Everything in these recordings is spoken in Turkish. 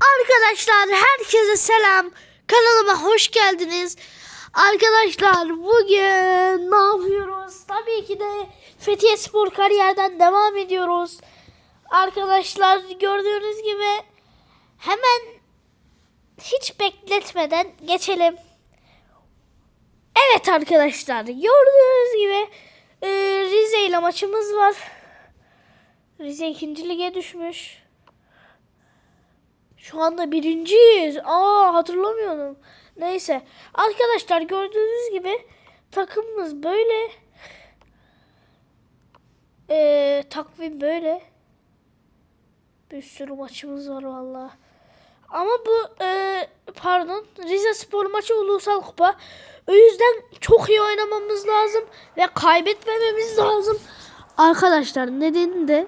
Arkadaşlar herkese selam. Kanalıma hoş geldiniz. Arkadaşlar bugün ne yapıyoruz? Tabii ki de Fethiye Spor kariyerden devam ediyoruz. Arkadaşlar gördüğünüz gibi hemen hiç bekletmeden geçelim. Evet arkadaşlar gördüğünüz gibi e, Rize ile maçımız var. Rize ikinci lige düşmüş. Şu anda birinciyiz. Aa hatırlamıyordum. Neyse. Arkadaşlar gördüğünüz gibi takımımız böyle. Ee, takvim böyle. Bir sürü maçımız var valla. Ama bu e, pardon Rize Spor maçı ulusal kupa. O yüzden çok iyi oynamamız lazım ve kaybetmememiz lazım. Arkadaşlar nedeni de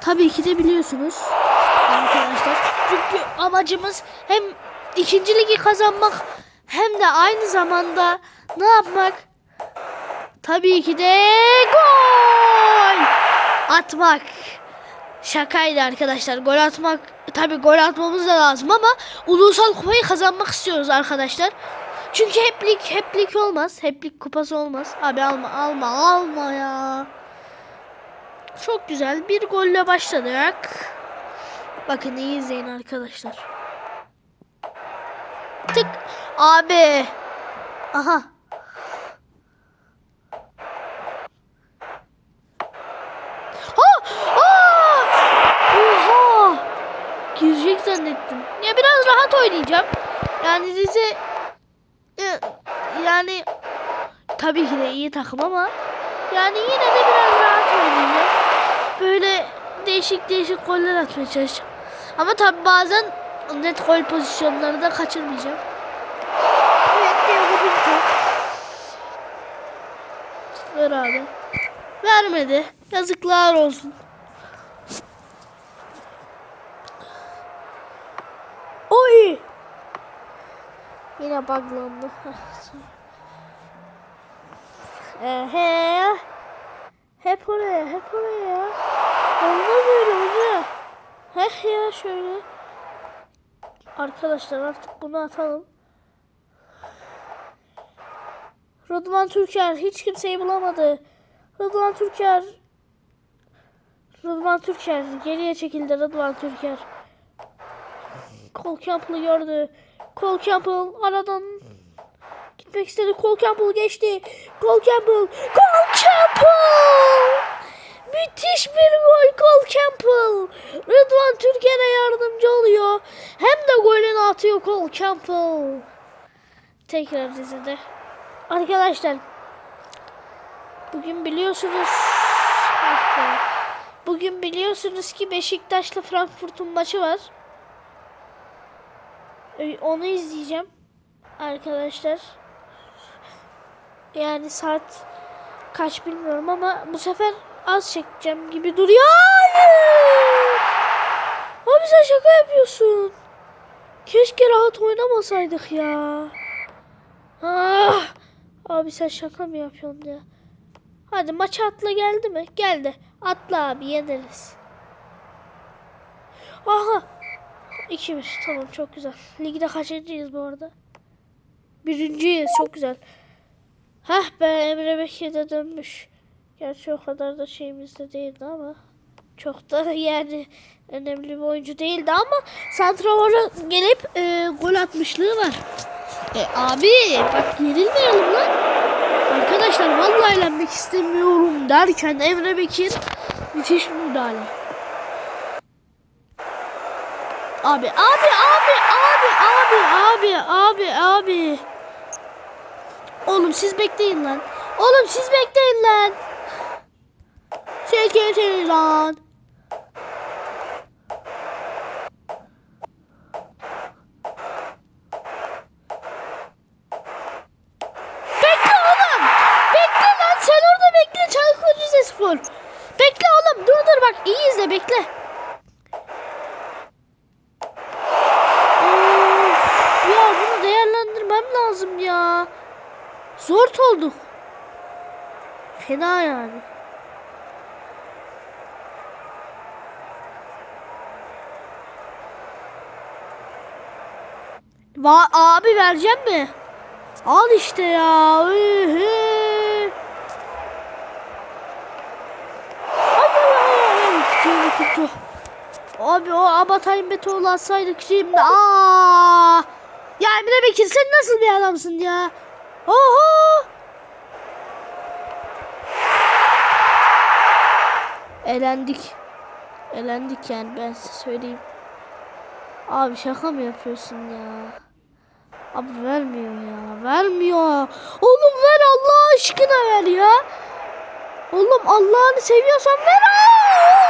tabii ki de biliyorsunuz arkadaşlar. Çünkü amacımız hem ikinci ligi kazanmak hem de aynı zamanda ne yapmak? Tabii ki de gol atmak. Şakaydı arkadaşlar. Gol atmak tabii gol atmamız da lazım ama ulusal kupayı kazanmak istiyoruz arkadaşlar. Çünkü hep lig hep lig olmaz. Hep lig kupası olmaz. Abi alma alma alma ya. Çok güzel bir golle başladık. Bakın iyi izleyin arkadaşlar. Tık. Abi. Aha. Girecek zannettim. Ya biraz rahat oynayacağım. Yani Rize e, yani tabii ki de iyi takım ama yani yine de biraz rahat oynayacağım. Böyle değişik değişik goller atmaya çalışacağım. Ama tabii bazen net gol pozisyonları da kaçırmayacağım. Evet Diego Pinto. Ver abi. Vermedi. Yazıklar olsun. Oy! Yine buglandı. Ehe. Hep oraya, hep oraya ya. Olmaz öyle. Heh ya şöyle. Arkadaşlar artık bunu atalım. Rıdvan Türker hiç kimseyi bulamadı. Rıdvan Türker. Rıdvan Türker geriye çekildi Rıdvan Türker. Cole Campbell'ı gördü. Cole Campbell aradan gitmek istedi. Cole Campbell geçti. Cole Campbell. Cole Campbell! Müthiş bir gol Campbell. Rıdvan Türker'e yardımcı oluyor. Hem de golünü atıyor Cole Campbell. Tekrar Rize'de. Arkadaşlar bugün biliyorsunuz bugün biliyorsunuz ki Beşiktaş'la Frankfurt'un maçı var. Ee, Onu izleyeceğim arkadaşlar. Yani saat kaç bilmiyorum ama bu sefer az çekeceğim gibi duruyor. Hayır! Abi sen şaka yapıyorsun. Keşke rahat oynamasaydık ya. Ah! Abi sen şaka mı yapıyorsun ya? Hadi maça atla geldi mi? Geldi. Atla abi yeneriz. Aha. 2-1 tamam çok güzel. Ligde kaçıncıyız bu arada? Birinciyiz çok güzel. Hah be Emre Bekir de dönmüş. Gerçi o kadar da şeyimizde değildi ama çok da yani önemli bir oyuncu değildi ama Santrafor'a gelip e, gol atmışlığı var. E, abi bak yenilmeyelim lan. Arkadaşlar vallahi eğlenmek istemiyorum derken Emre Bekir müthiş müdahale. Abi abi abi abi abi abi abi abi. Oğlum siz bekleyin lan. Oğlum siz bekleyin lan. Getirin lan. Bekle oğlum. Bekle lan sen orada bekle Çaykur Rizespor. Bekle oğlum dur dur bak iyi izle bekle. Ya bunu değerlendirmem lazım ya. Zor olduk. Fena yani. Va abi vereceğim mi? Al işte ya. Ühü. Tuttu. Abi o Abatay'ın betonu atsaydık şimdi. Aa! Ya Emre Bekir sen nasıl bir adamsın ya? Oho! Elendik. Elendik yani ben size söyleyeyim. Abi şaka mı yapıyorsun ya? Abi vermiyor ya. Vermiyor. Oğlum ver Allah aşkına ver ya. Oğlum Allah'ını seviyorsan ver.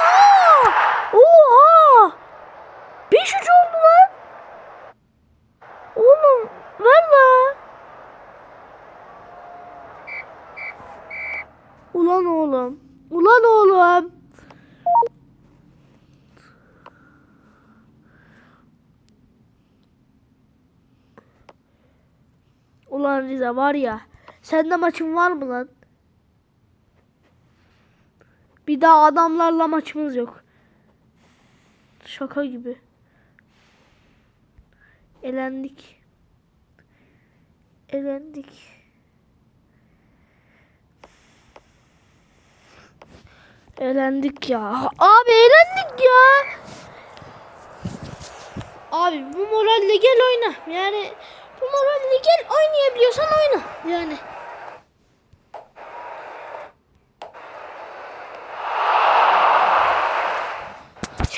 Aa! Oha! Beş üç oldu lan. Oğlum ver la. Ulan oğlum. Ulan oğlum. Ulan Rize var ya. Sende maçın var mı lan? Bir daha adamlarla maçımız yok. Şaka gibi. Elendik. Elendik. Elendik ya. Abi elendik ya. Abi bu moralle gel oyna. Yani bu moralle gel oynayabiliyorsan oyna. Yani.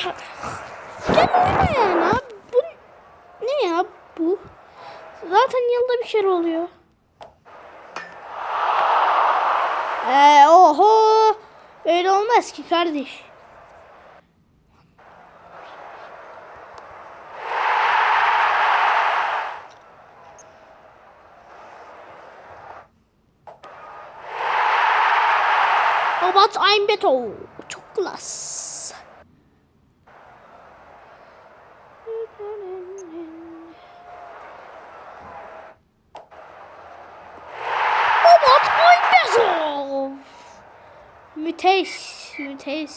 Ya, Gel oyna yani abi. Bu ne ya bu? Zaten yılda bir kere oluyor. Ee, oho. Öyle olmaz ki kardeş. Robot I'm better. Çok klas. Robot I'm better. Müthiş, müthiş.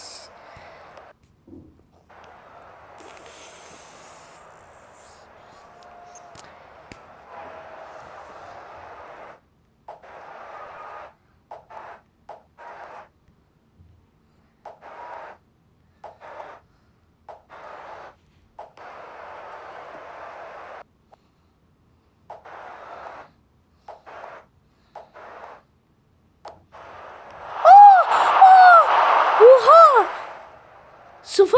Oha!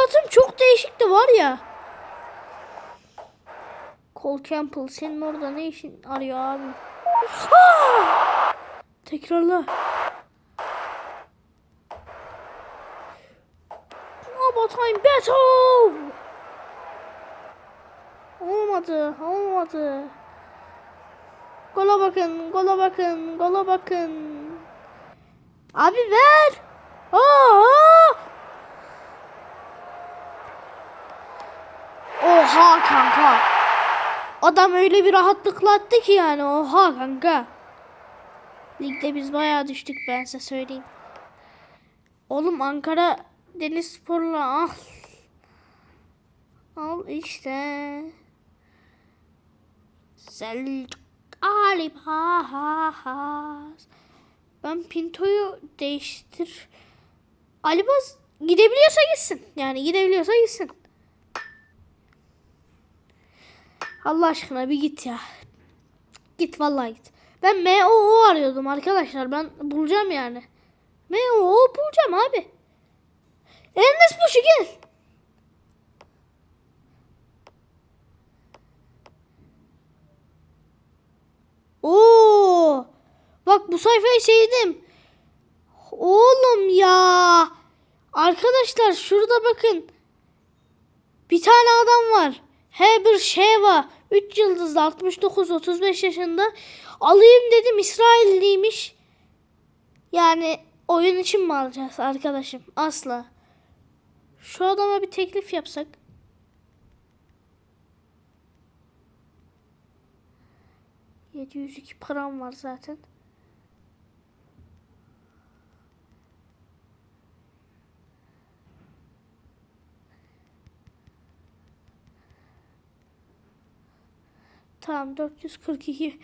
Sıfatım çok değişikti var ya. Cole Campbell senin orada ne işin arıyor abi? Aa! Tekrarla. Ama time battle. Olmadı, olmadı. Gola bakın, gola bakın, gola bakın. Abi ver. Aa! Oha kanka. Adam öyle bir rahatlıkla attı ki yani. Oha kanka. Ligde biz bayağı düştük ben size söyleyeyim. Oğlum Ankara Deniz Spor'la al. Al işte. Selçuk Ali Bahas. Ben Pinto'yu değiştir. Ali Baz gidebiliyorsa gitsin. Yani gidebiliyorsa gitsin. Allah aşkına bir git ya. Git vallahi git. Ben MOO arıyordum arkadaşlar. Ben bulacağım yani. MOO bulacağım abi. Enes Buşu gel. Oo! Bak bu sayfayı sevdim. Oğlum ya. Arkadaşlar şurada bakın. Bir tane adam var. Heber Sheva. 3 yıldızlı 69 35 yaşında. Alayım dedim İsrailliymiş. Yani oyun için mi alacağız arkadaşım? Asla. Şu adama bir teklif yapsak. Yedi yüz iki param var zaten. Tamam 442.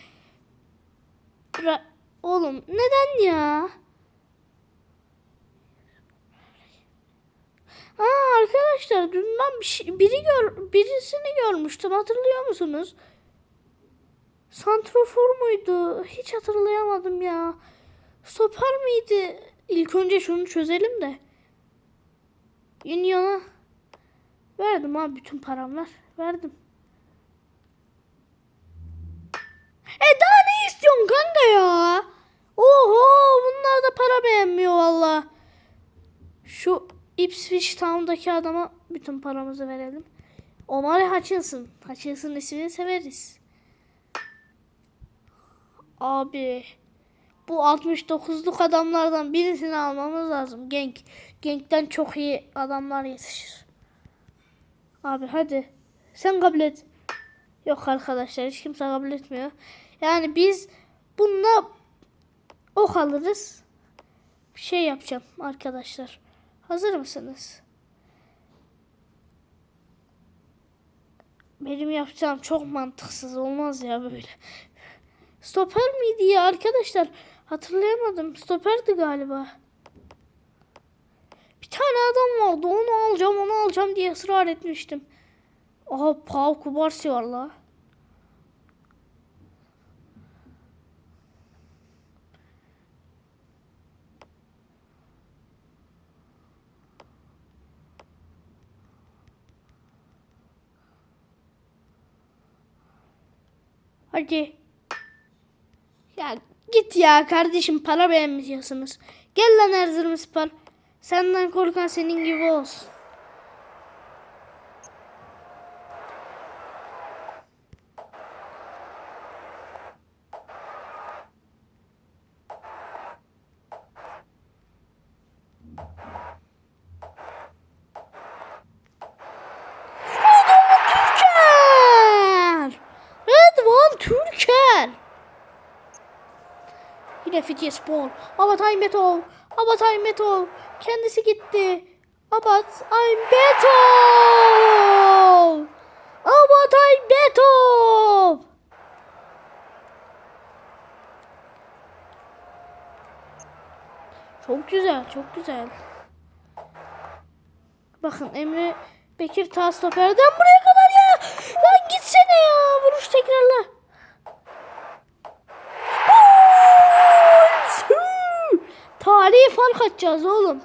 Ra- Oğlum neden ya? Aa arkadaşlar dün ben bir şey- biri gör birisini görmüştüm hatırlıyor musunuz? Santrofor muydu? Hiç hatırlayamadım ya. Stoper miydi? İlk önce şunu çözelim de. Union'a verdim abi bütün param ver. Verdim. E daha ne istiyorsun kanka ya? Oho bunlar da para beğenmiyor valla. Şu Ipswich Town'daki adama bütün paramızı verelim. Omar Hutchinson. Hutchinson ismini severiz. Abi bu 69'luk adamlardan birisini almamız lazım. Genk. Genk'ten çok iyi adamlar yetişir. Abi hadi. Sen kabul et. Yok arkadaşlar hiç kimse kabul etmiyor. Yani biz bununla ok alırız. Bir şey yapacağım arkadaşlar. Hazır mısınız? Benim yapacağım çok mantıksız olmaz ya böyle. Stoper miydi ya arkadaşlar? Hatırlayamadım. Stoperdi galiba. Bir tane adam vardı. Onu alacağım, onu alacağım diye ısrar etmiştim. Aha Pau Kubarsi var la. Hadi. Ya git ya kardeşim para beğenmiyorsunuz. Gel lan Erzurumspor. Senden korkan senin gibi olsun. Türker! Rıdvan Türker! Spor. Abat Aymetov. Abat Aymetov. Kendisi gitti. Abat Aymetov. Abat Aymetov. Çok güzel, çok güzel. Bakın Emre Bekir ta buraya kadar ya. Lan gitsene ya. Vuruş tekrarla. Fark atacağız oğlum.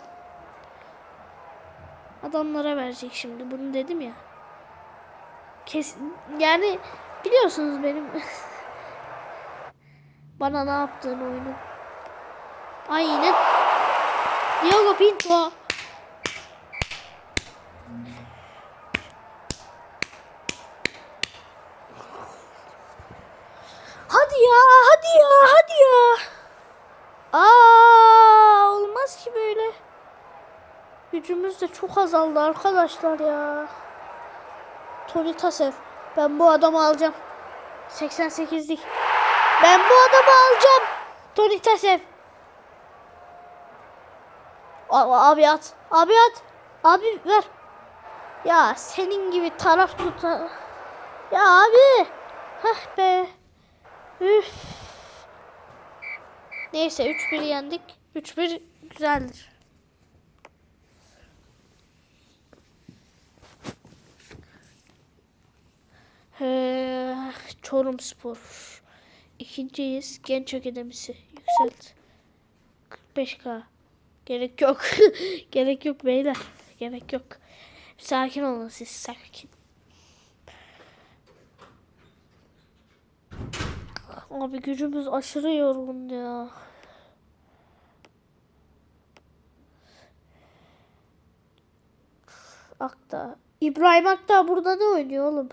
Adamlara verecek şimdi bunu dedim ya. Kesin yani biliyorsunuz benim bana ne yaptığını oyunu. Aynen. Diogo Pinto. Hadi ya, hadi ya, hadi ya. Aa, olmaz ki böyle. Gücümüz de çok azaldı arkadaşlar ya. Tony Tasev. Ben bu adamı alacağım. 88'lik. Ben bu adamı alacağım. Tony Tasev. Abi at. Abi at. Abi ver. Ya senin gibi taraf tutar. Ya abi. Hah be. Üf. Neyse 3-1 yendik. 3-1 güzeldir. Ee, Çorum Spor. İkinciyiz. Genç Akademisi. Yükselt. 45k. Gerek yok. Gerek yok beyler. Gerek yok. Sakin olun siz sakin. Abi gücümüz aşırı yorgun ya. Akta. İbrahim Akta burada ne oynuyor oğlum?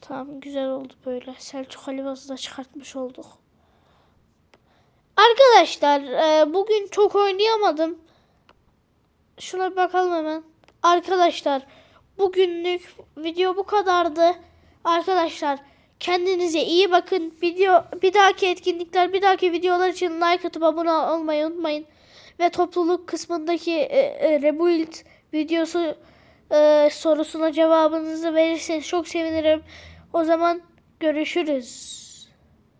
Tamam güzel oldu böyle. Selçuk Halivaz'ı da çıkartmış olduk. Arkadaşlar e, bugün çok oynayamadım. Şuna bir bakalım hemen. Arkadaşlar bugünlük video bu kadardı. Arkadaşlar kendinize iyi bakın. Video bir dahaki etkinlikler, bir dahaki videolar için like atıp abone olmayı unutmayın. ve topluluk kısmındaki e, e, rebuild videosu e, sorusuna cevabınızı verirseniz çok sevinirim. O zaman görüşürüz.